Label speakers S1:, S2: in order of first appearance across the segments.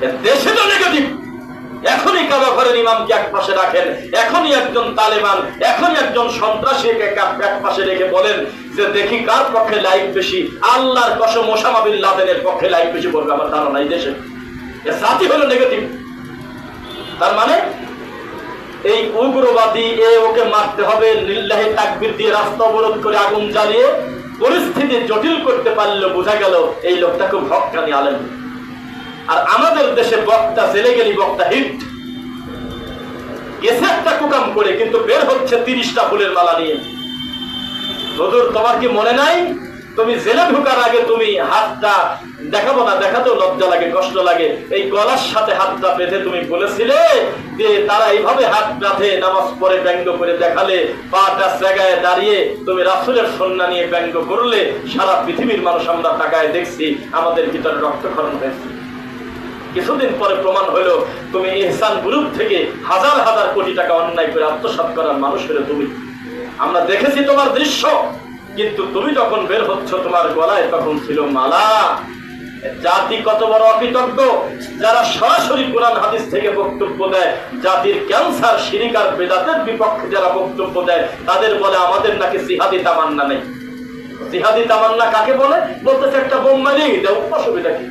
S1: দেশে তো নেগেটিভ এখনই কাবা ঘরের ইমামকে এক পাশে রাখেন। এখনই একজন তালেবান, এখনই একজন সন্ত্রাসীকে এক- পাশে রেখে বলেন যে, দেখি কার পক্ষে লাইফ বেশি? আল্লাহর কসম ওসামা লাদেনের পক্ষে লাইফ বেশি পড়বে আমার ধারণা এই দেশে। জাতি হলো নেগেটিভ তার মানে এই উগ্রবাদী, এ ওকে মারতে হবে, লিল্লাহি তাকবির দিয়ে রাস্তা অবরোধ করে আগুন জ্বালিয়ে পরিস্থিতি জটিল করতে পারলে বোঝা গেল এই লোকটা খুব হকানি আলেম। আর আমাদের দেশে বক্তা জেলে গেলি বক্তা হিট। গেছে একটা কুকাম করে, কিন্তু বের হচ্ছে তিরিশটা ফুলের মালা নিয়ে। হুজুর তোমার কি মনে নাই? তুমি জেলে ঢুকার আগে তুমি হাতটা দেখাবো না, দেখাতেও লজ্জা লাগে, কষ্ট লাগে। এই গলার সাথে হাতটা বেঁধে তুমি বলেছিলে যে তারা এইভাবে হাত বেঁধে, নামাজ পরে ব্যঙ্গ করে দেখালে, পাটা জায়গায় দাঁড়িয়ে তুমি রাসুলের সন্না নিয়ে ব্যঙ্গ করলে, সারা পৃথিবীর মানুষ আমরা তাকায় দেখছি, আমাদের ভিতরে রক্তক্ষরণ হয়েছে। কিছুদিন পরে প্রমাণ হলো, তুমি ইহসান গ্রুপ থেকে হাজার হাজার কোটি টাকা অন্যায় করে আত্মসাৎ করার মানুষ হলে তুমি। আমরা দেখেছি তোমার দৃশ্য, কিন্তু তুমি যখন বের হচ্ছ, তোমার গলায় তখন ছিল মালা। জাতি কত বড় অকৃতজ্ঞ, যারা সরাসরি কোরআন হাদিস থেকে বক্তব্য দেয়। জাতির ক্যান্সার সিরিকার বেদাতের বিপক্ষে যারা বক্তব্য দেয়, তাদের বলে আমাদের নাকি জিহাদি তামান্না নেই। জিহাদি তামান্না কাকে বলে? বলতেছে একটা বোম দাও, অসুবিধা কি?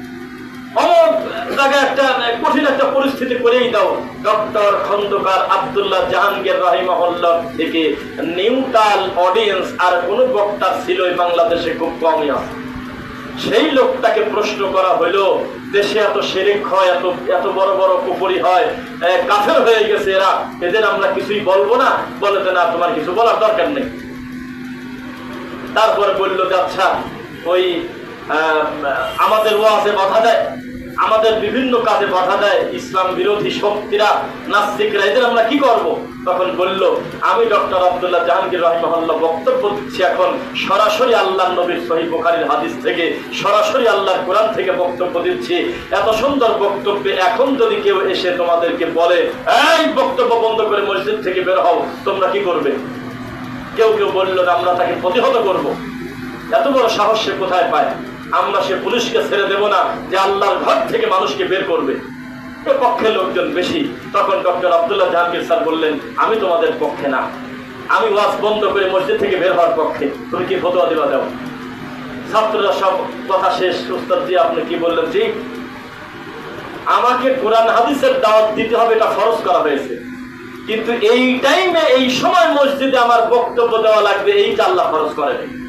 S1: একটা কঠিন একটা পরিস্থিতি করেই দাও। ডক্টর খন্দকার থেকে নিউট্রাল অডিয়েন্স আর কোন বক্তা বাংলাদেশে খুব আছে সেই লোকটাকে প্রশ্ন করা হইল, দেশে এত সেরেক হয়, এত এত বড় বড় কুপুরি হয় কাফের হয়ে গেছে এরা, এদের আমরা কিছুই বলব না। বলে যে না, তোমার কিছু বলার দরকার নেই। তারপরে বলল যে আচ্ছা ওই আমাদের ওয়াজে বাধা দেয়। আমাদের বিভিন্ন কাজে বাধা দেয় ইসলাম বিরোধী শক্তিরা, নাস্তিকরা, এদের আমরা কি করব? তখন বলল, আমি ডক্টর আব্দুল্লাহ জাহাঙ্গীর রহমহল্লা বক্তব্য দিচ্ছি এখন সরাসরি আল্লাহ নবীর সহি বুখারীর হাদিস থেকে, সরাসরি আল্লাহর কোরআন থেকে বক্তব্য দিচ্ছি। এত সুন্দর বক্তব্যে এখন যদি কেউ এসে তোমাদেরকে বলে, এই বক্তব্য বন্ধ করে মসজিদ থেকে বের হও, তোমরা কি করবে? কেউ কেউ বলল, আমরা তাকে প্রতিহত করব। এত বড় সাহস সে কোথায় পায়? আমরা সে পুলিশকে ছেড়ে দেব না যে আল্লাহর ঘর থেকে মানুষকে বের করবে। পক্ষে লোকজন বেশি। তখন ডক্টর আবদুল্লাহ জাহাঙ্গীর স্যার বললেন, আমি তোমাদের পক্ষে না। আমি ওয়াজ বন্ধ করে মসজিদ থেকে বের হওয়ার পক্ষে। তুমি কি ফতোয়া দিবা দাও? ছাত্ররা সব কথা শেষ। উস্তাদ জি, আপনি কি বললেন? জি, আমাকে কোরআন হাদিসের দাওয়াত দিতে হবে, এটা ফরজ করা হয়েছে। কিন্তু এই টাইমে এই সময় মসজিদে আমার বক্তব্য দেওয়া লাগবে, এইটা আল্লাহ ফরজ করেনি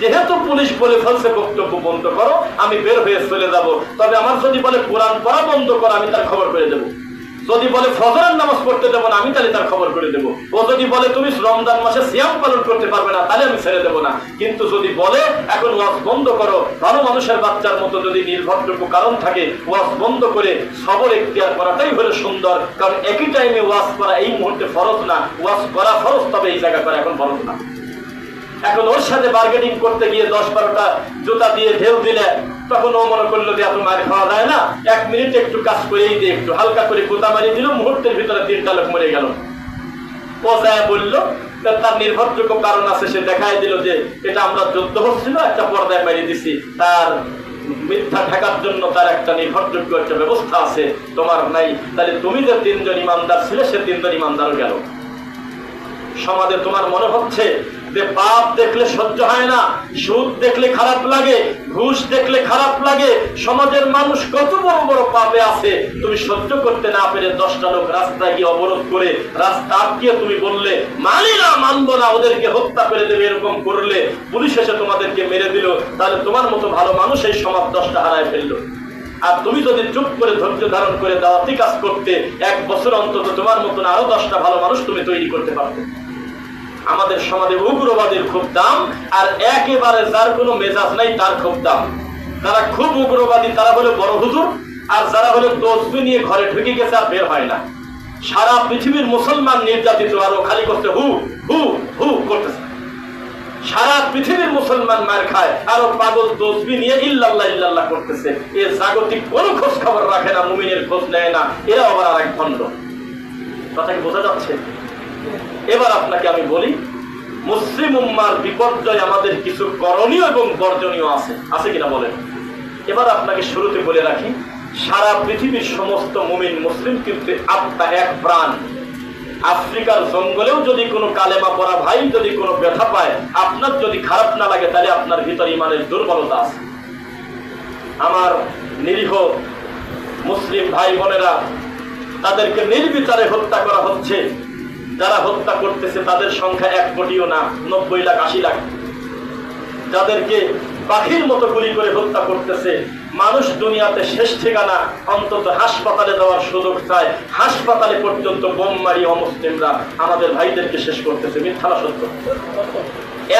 S1: যেহেতু পুলিশ বলে ফেলছে, বক্তব্য বন্ধ করো, আমি বের হয়ে চলে যাব। তবে আমার যদি বলে কোরআন পড়া বন্ধ করো, আমি তার খবর করে দেবো। যদি বলে ফজরের নামাজ পড়তে দেবো না, আমি তাহলে তার খবর করে দেবো। ও যদি বলে তুমি রমজান মাসে সিয়াম পালন করতে পারবে না, তাহলে আমি ছেড়ে দেবো না। কিন্তু যদি বলে, এখন ওয়াজ বন্ধ করো, ভালো মানুষের বাচ্চার মতো যদি নির্ভরযোগ্য কারণ থাকে, ওয়াজ বন্ধ করে সবর এখতিয়ার করাটাই হলো সুন্দর। কারণ একই টাইমে ওয়াজ করা এই মুহূর্তে ফরজ না, ওয়াজ করা ফরজ, তবে এই জায়গা করা এখন ফরজ না। এখন ওর সাথে বার্গেনিং করতে গিয়ে দশ বারোটা জুতা দিয়ে ঢেউ দিলে, তখন ও মনে করল যে, এত মার খাওয়া যায় না, এক মিনিট একটু কাজ করেই দিয়ে একটু হালকা করে গোতা মারি দিল, মুহূর্তের ভিতরে তিনটা লোক মরে গেল। ও যায় বলল তার নির্ভরযোগ্য কারণ আছে, সে দেখাই দিল যে, এটা আমরা যুদ্ধ হচ্ছিল, একটা পর্দায় মারিয়ে দিছি। তার মিথ্যা ঢাকার জন্য তার একটা নির্ভরযোগ্য একটা ব্যবস্থা আছে, তোমার নাই। তাহলে তুমি যে তিনজন ইমানদার ছিলে, সে তিনজন ইমানদারও গেল। সমাজে তোমার মনে হচ্ছে পাপ দেখলে সহ্য হয় না, সুদ দেখলে খারাপ লাগে, ঘুষ দেখলে খারাপ লাগে, সমাজের মানুষ কত বড় বড় পাপে আছে, তুমি সহ্য করতে না পেরে দশটা লোক গিয়ে অবরোধ করে, রাস্তা আটকিয়ে তুমি বললে, মানি না, মানবো না, ওদেরকে হত্যা করে দেবে, এরকম করলে, পুলিশ এসে তোমাদেরকে মেরে দিল, তাহলে তোমার মতো ভালো মানুষ এই সমাজ দশটা হারায় ফেলল। আর তুমি যদি চুপ করে ধৈর্য ধারণ করে দাওয়াতি কাজ করতে, এক বছর অন্তত তোমার মতন আরও দশটা ভালো মানুষ তুমি তৈরি করতে পারবে আমাদের সমাজে উগ্রবাদের খুব দাম, আর একেবারে যার কোনো মেজাজ নাই, তার খুব দাম। যারা খুব উগ্রবাদী, তারা হলো বড় হুজুর, আর যারা হলো তসবি নিয়ে ঘরে ঢুকে গেছে আর বের হয় না। সারা পৃথিবীর মুসলমান নির্যাতিত আরও খালি করতে হু হু হু করতেছে। সারা পৃথিবীর মুসলমান মার খায়, আরও পাগল তসবি নিয়ে ইল্লাল্লাহ ইল্লাল্লাহ করতেছে। এ জাগতিক কোনো খোঁজ খবর রাখে না, মুমিনের খোঁজ নেয় না, এরা আবার আর এক খণ্ড। কথা কি বোঝা যাচ্ছে? এবার আপনাকে আমি বলি, মুসলিম উম্মার বিপর্যয় আমাদের কিছু করণীয় এবং বর্জনীয় আছে। আছে কিনা বলেন? এবার আপনাকে শুরুতে বলে রাখি, সারা পৃথিবীর সমস্ত মুমিন মুসলিম কিন্তু আত্মা এক প্রাণ। আফ্রিকার জঙ্গলেও যদি কোনো কালেমা পড়া ভাই, যদি কোনো ব্যথা পায়, আপনার যদি খারাপ না লাগে, তাহলে আপনার ভিতরে ইমানের দুর্বলতা আছে। আমার নিরীহ মুসলিম ভাই বোনেরা তাদেরকে নির্বিচারে হত্যা করা হচ্ছে। যারা হত্যা করতেছে, তাদের সংখ্যা এক কোটিও না, নব্বই লাখ, আশি লাখ। যাদেরকে পাখির মতো গুলি করে হত্যা করতেছে, মানুষ দুনিয়াতে শেষ ঠিকানা অন্তত হাসপাতালে দেওয়ার সুযোগ চায়। হাসপাতালে পর্যন্ত বোম মারি অমুসলিমরা আমাদের ভাইদেরকে শেষ করতেছে, মিথ্যা সত্য।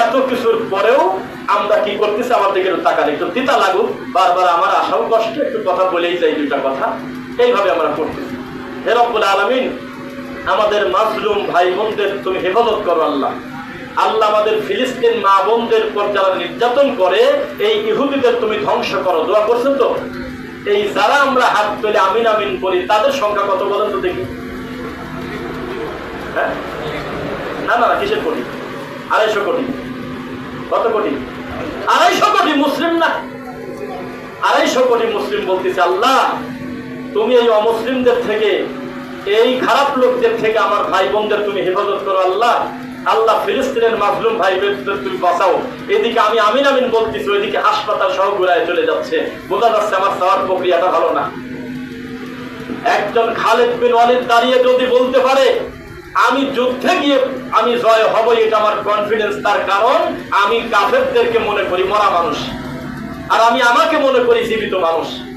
S1: এত কিছুর পরেও আমরা কি করতেছি, আমার দিকে তাকালে একটু তিতা লাগুক। বারবার আমার আশাও কষ্ট, একটু কথা বলেই যাই দুইটা কথা। এইভাবে আমরা করতেছি। হে রব্বুল আলমিন আমাদের মাজলুম ভাই বোনদের তুমি হেফাজত করো আল্লাহ। আল্লাহ আমাদের ফিলিস্তিন মা বোনদের পর যারা নির্যাতন করে, এই ইহুদিদের তুমি ধ্বংস করো। দোয়া করছেন তো? এই যারা আমরা হাত তুলে আমিন আমিন করি তাদের সংখ্যা কত বলেন তো দেখি। হ্যাঁ? না না, কিসের কোটি? আড়াইশো কোটি। কত কোটি? আড়াইশো কোটি মুসলিম না। আড়াইশো কোটি মুসলিম বলতেছে, আল্লাহ, তুমি এই অমুসলিমদের থেকে এই খারাপ লোকদের থেকে আমার ভাই বোনদের তুমি হেফাজত করো, আল্লাহ। আল্লাহ ফিলিস্তিনের মাজলুম ভাই বোনদের তুমি বাঁচাও। এদিকে আমি আমিন আমিন বলতেছি, ওইদিকে হাসপাতাল সহ ঘুরায় চলে যাচ্ছে। বোঝা যাচ্ছে আমার চাওয়ার প্রক্রিয়াটা ভালো না। একজন খালেদ বিন ওয়ালিদ দাঁড়িয়ে যদি বলতে পারে, আমি যুদ্ধে গিয়ে আমি জয় হব, এটা আমার কনফিডেন্স তার কারণ আমি কাফেরদেরকে মনে করি মরা মানুষ। আর আমি আমাকে মনে করি জীবিত মানুষ।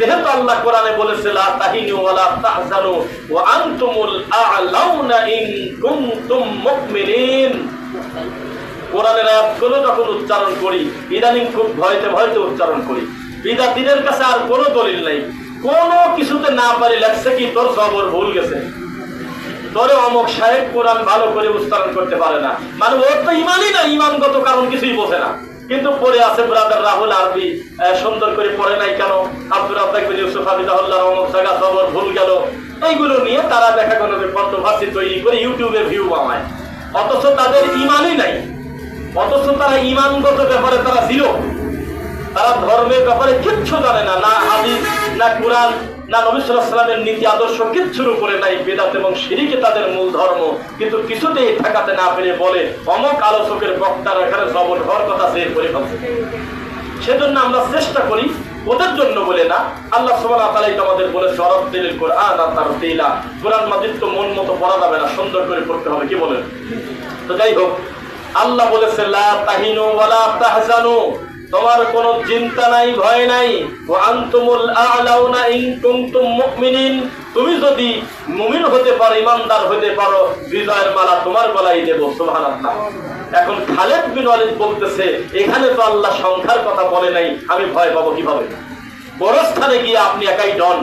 S1: যেহেতু আল্লাহ কোরআনে বলেছে, লা তাহিনু তাহজানু ওয়া আনতুমুল আ'লাউনা ইন কুনতুম মুমিনিন। কোরআনের আয়াতগুলো যখন উচ্চারণ করি, ইদানিং খুব ভয়তে ভয়তে উচ্চারণ করি। বিদাতিদের কাছে আর কোনো দলিল নাই। কোনো কিছুতে না পারি লেখছে কি, তোর জবর ভুল গেছে। তোরে অমক সাহেব কোরআন ভালো করে উচ্চারণ করতে পারে না। মানে ওর তো ইমানই না ইমানগত কারণ কিছুই বোঝে না। কিন্তু পরে আছে ব্রাদার রাহুল আরবি। সুন্দর করে পড়ে নাই কেন? আব্দুর রাজ্জাক বিন ইউসুফ হাফিজাহুল্লাহ অমক জায়গা খবর ভুল গেল। এইগুলো নিয়ে তারা দেখা গেল যে তৈরি করে ইউটিউবে ভিউ আমায় অথচ তাদের ইমানই নাই। অথচ তারা ইমানগত ব্যাপারে তারা ছিল তারা ধর্মের ব্যাপারে কিচ্ছু জানে না না হাদিস না কোরআন, না নবী সাল্লামের নীতি, আদর্শ কিচ্ছুর উপরে নাই, বেদাত এবং সিরিকে তাদের মূল ধর্ম। কিন্তু কিছুতেই ঠেকাতে না পেরে বলে, অমক আলোচকের বক্তার এখানে জবর হওয়ার কথা সে ফেলছে সেজন্য আমরা চেষ্টা করি, ওদের জন্য বলে না, আল্লাহ তাআলাই তো আমাদের বলে শরৎ দিল কোরআন আর তার দিলা কোরআন মাজিদ তো মন মতো পড়া যাবে না, সুন্দর করে পড়তে হবে, কি বলেন? তো যাই হোক, আল্লাহ বলেছে, লা তাহিনু ওয়ালা তাহজানু। তোমার কোনো চিন্তা নাই, ভয় নাই। ও আনতুমুল আ'লাউনা ইন কুনতুম মুমিনিন। তুমি যদি মুমিন হতে পারো, ইমানদার হতে পারো, বিজয়ের মালা তোমার গলায় দেব, সুবহানাল্লাহ। এখন খালেদ বিন ওয়ালিদ বলতেছে, এখানে তো আল্লাহ সংখ্যার কথা বলে নাই, আমি ভয় পাবো কীভাবে? গোরস্থানে গিয়ে আপনি একাই ডন।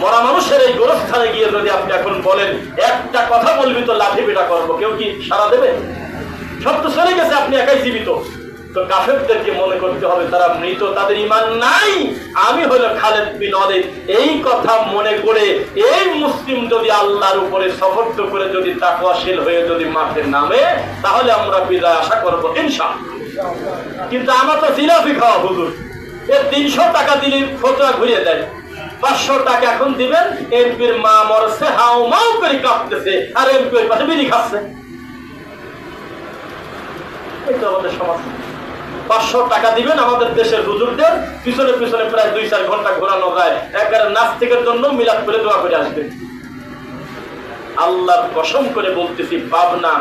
S1: মরা মানুষের এই গোরস্থানে গিয়ে যদি আপনি এখন বলেন, একটা কথা বলবি তো লাঠি বেটা করব, কেউ কি সারা দেবে? সব তো চলে গেছে, আপনি একাই জীবিত। তো কাফেরদেরকে মনে করতে হবে, তারা মৃত, তাদের ইমান নাই। আমি হলো খালেদ বিন ওয়ালিদ। এই কথা মনে করে এই মুসলিম যদি আল্লাহর উপরে সফর্দ করে যদি তাকওয়াশীল হয়ে যদি মাঠে নামে, তাহলে আমরা বিদায় আশা করব, ইনশাআল্লাহ। কিন্তু আমার তো জিলাপি খাওয়া হুজুর। এর তিনশো টাকা দিলে ফটোয়া ঘুরিয়ে দেয়। পাঁচশো টাকা এখন দিবেন, এমপির মা মরছে, হাও মাও করে কাঁপতেছে, আর এমপি ওই পাশে বিড়ি খাচ্ছে। তো আমাদের সমাজ। পাঁচশো টাকা দিবেন আমাদের দেশের হুজুরদের। পিছনে পিছনে প্রায় দুই চার ঘণ্টা ঘোরানো যায়। একবারে নাস্তিকের জন্য মিলাদ করে দোয়া করে আসবে। আল্লাহর কসম করে বলতেছি পাবনা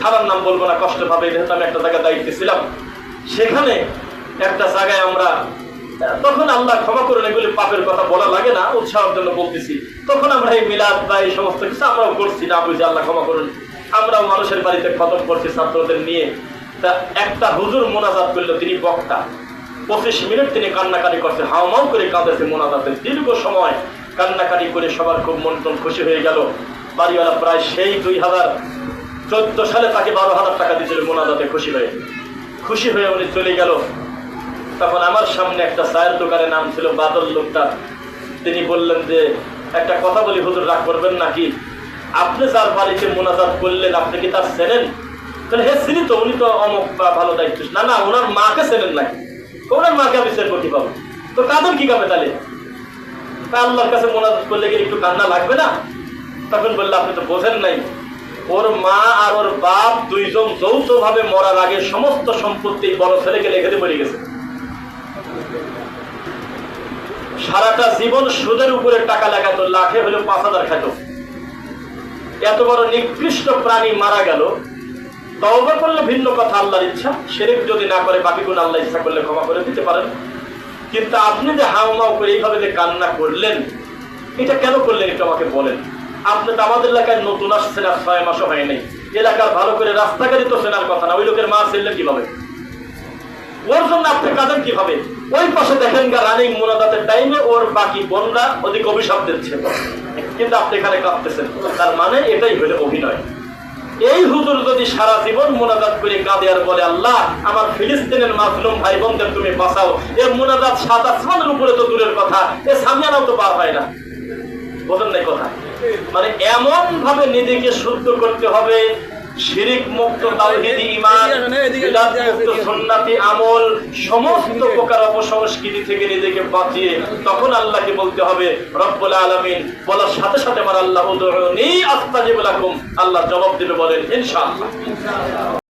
S1: থানার নাম বলব না, কষ্ট পাবে, যেহেতু আমি একটা জায়গায় দায়িত্বে ছিলাম। সেখানে একটা জায়গায় আমরা, তখন আল্লাহ ক্ষমা করুন এগুলি পাপের কথা বলা লাগে না, উৎসাহের জন্য বলতেছি। তখন আমরা এই মিলাদ বা এই সমস্ত কিছু আমরাও করছি, না বুঝি আল্লাহ ক্ষমা করুন। আমরাও মানুষের বাড়িতে খতম করছি ছাত্রদের নিয়ে। তা একটা হুজুর মোনাজাত করল, তিনি বক্তা। পঁচিশ মিনিট তিনি কান্নাকাটি করছে হাওমাও করে কাঁদেছে মোনাজাতে দীর্ঘ সময় কান্নাকাটি করে সবার খুব মন টন খুশি হয়ে গেল। বাড়িওয়ালা প্রায় সেই দুই হাজার চোদ্দ সালে তাকে বারো হাজার টাকা দিয়েছিল মোনাজাতে খুশি হয়ে। খুশি হয়ে উনি চলে গেল। তখন আমার সামনে একটা চায়ের দোকানের নাম ছিল বাদল লোকটা। তিনি বললেন যে, একটা কথা বলি, হুজুর, রাগ করবেন নাকি? আপনি যার বাড়িতে মোনাজাত করলেন, আপনি কি তার চেনেন? তাহলে হে চিনি তো, উনি তো অমুক ভালো দায়িত্ব না না, ওনার মাকে চেনেন নাকি ওনার মাকে আমি চেনবো কি পাবো তো কাদের কি কামে তাহলে? আল্লাহর কাছে মোনাজাত করলে কি একটু কান্না লাগবে না? তখন বললে, আপনি তো বোঝেন নাই। ওর মা আর ওর বাপ দুইজন যৌথ ভাবে মরার আগে সমস্ত সম্পত্তি বড় ছেলেকে লেখে দিয়ে মরে গেছে। সারাটা জীবন সুদের উপরে টাকা লাগাতো লাখে হলে পাঁচ হাজার খাইতো। এত বড় নিকৃষ্ট প্রাণী মারা গেল। তওবা করলে ভিন্ন কথা, আল্লাহর ইচ্ছা। সেরেক যদি না করে, বাকি গুণ আল্লাহ ইচ্ছা করলে ক্ষমা করে দিতে পারেন। কিন্তু আপনি যে হাউমাউ করে এইভাবে যে কান্না করলেন, এটা কেন করলেন একটু আমাকে বলেন। আপনি তো আমাদের এলাকায় নতুন আসছেন আর ছয় মাসও হয় নাই। এলাকার ভালো করে রাস্তাঘাটে তো চেনার কথা না। ওই লোকের মা ছিলেন কীভাবে? ওর জন্য আপনি কাঁদেন কীভাবে? ওই পাশে দেখেন গা, রানিং মোনাদাতের টাইমে ওর বাকি বোনরা ওদিকে অভিশাপ দিচ্ছে। কিন্তু আপনি এখানে কাঁদতেছেন। তার মানে এটাই হলো অভিনয়। এই হুজুর যদি সারা জীবন মোনাজাত করে কাঁদে আর বলে, আল্লাহ, আমার ফিলিস্তিনের মাসলুম ভাই বোনদের তুমি বাঁচাও। এ মোনাজাত সাত আসমানের উপরে তো দূরের কথা, এ সামিয়ানাও তো পার হয় না। বোঝেন নাই কথা? মানে এমন ভাবে নিজেকে শুদ্ধ করতে হবে শিরিক মুক্ত তাওহীদি ঈমান বিদআত মুক্ত সুন্নতি আমল সমস্ত প্রকার অপসংস্কৃতি থেকে নিজেকে বাঁচিয়ে তখন আল্লাহকে বলতে হবে রব্বুল আলামিন বলার সাথে সাথে আমার আল্লাহ উদউনি আস্তাজিব লাকুম। আল্লাহ জবাব দিবে বলেন ইনশাআল্লাহ।